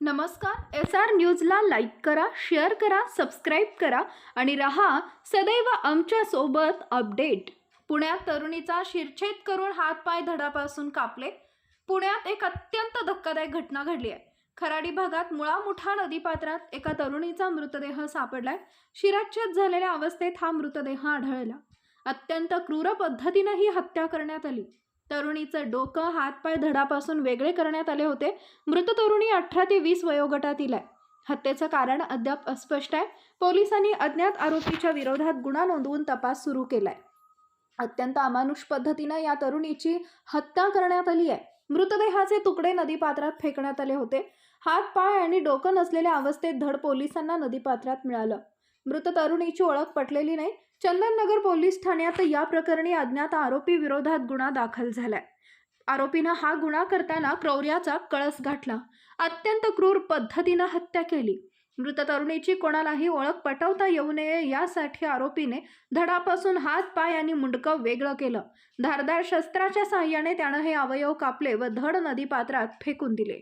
नमस्कार S R न्यूजला like करा शेअर करा सबस्क्राईब करा आणि रहा सदैव आमच्यासोबत अपडेट पुण्यात तरुणीचा शिरछेद करून हातपाय धडापासून कापले. पुण्यात एक अत्यंत धक्कादायक घटना घडली आहे. खराडी भागात मुळा मुठा नदीपात्रात एका तरुणीचा मृतदेह सापडलाय. शिराच्छेद झालेल्या अवस्थेत हा मृतदेह आढळला. अत्यंत क्रूर पद्धतीनं ही हत्या करण्यात आली. तरुणीचं डोकं हातपाय धडापासून वेगळे करण्यात आले होते. मृत तरुणी अठरा ते वीस वयोगटातील आहे. हत्येचं कारण अद्याप अस्पष्ट आहे. पोलिसांनी अज्ञात आरोपीच्या विरोधात गुन्हा नोंदवून तपास सुरू केलाय. अत्यंत अमानुष पद्धतीनं या तरुणीची हत्या करण्यात आली आहे. मृतदेहाचे तुकडे नदीपात्रात फेकण्यात आले होते. हात पाय आणि डोकं नसलेल्या अवस्थेत धड पोलिसांना नदीपात्रात मिळालं. मृत तरुणीची ओळख पटलेली नाही. चंदननगर पोलीस ठाण्यात या प्रकरणी अज्ञात आरोपी विरोधात गुन्हा दाखल झालाय. आरोपीनं हा गुन्हा करताना क्रौर्याचा कळस गाठला अत्यंत क्रूर पद्धतीनं हत्या केली. मृत तरुणीची कोणालाही ओळख पटवता येऊ नये यासाठी आरोपीने धडापासून हात पाय आणि मुंडकं वेगळं केलं. धारदार शस्त्राच्या साह्याने त्यानं हे अवयव कापले व धड नदी पात्रात फेकून दिले.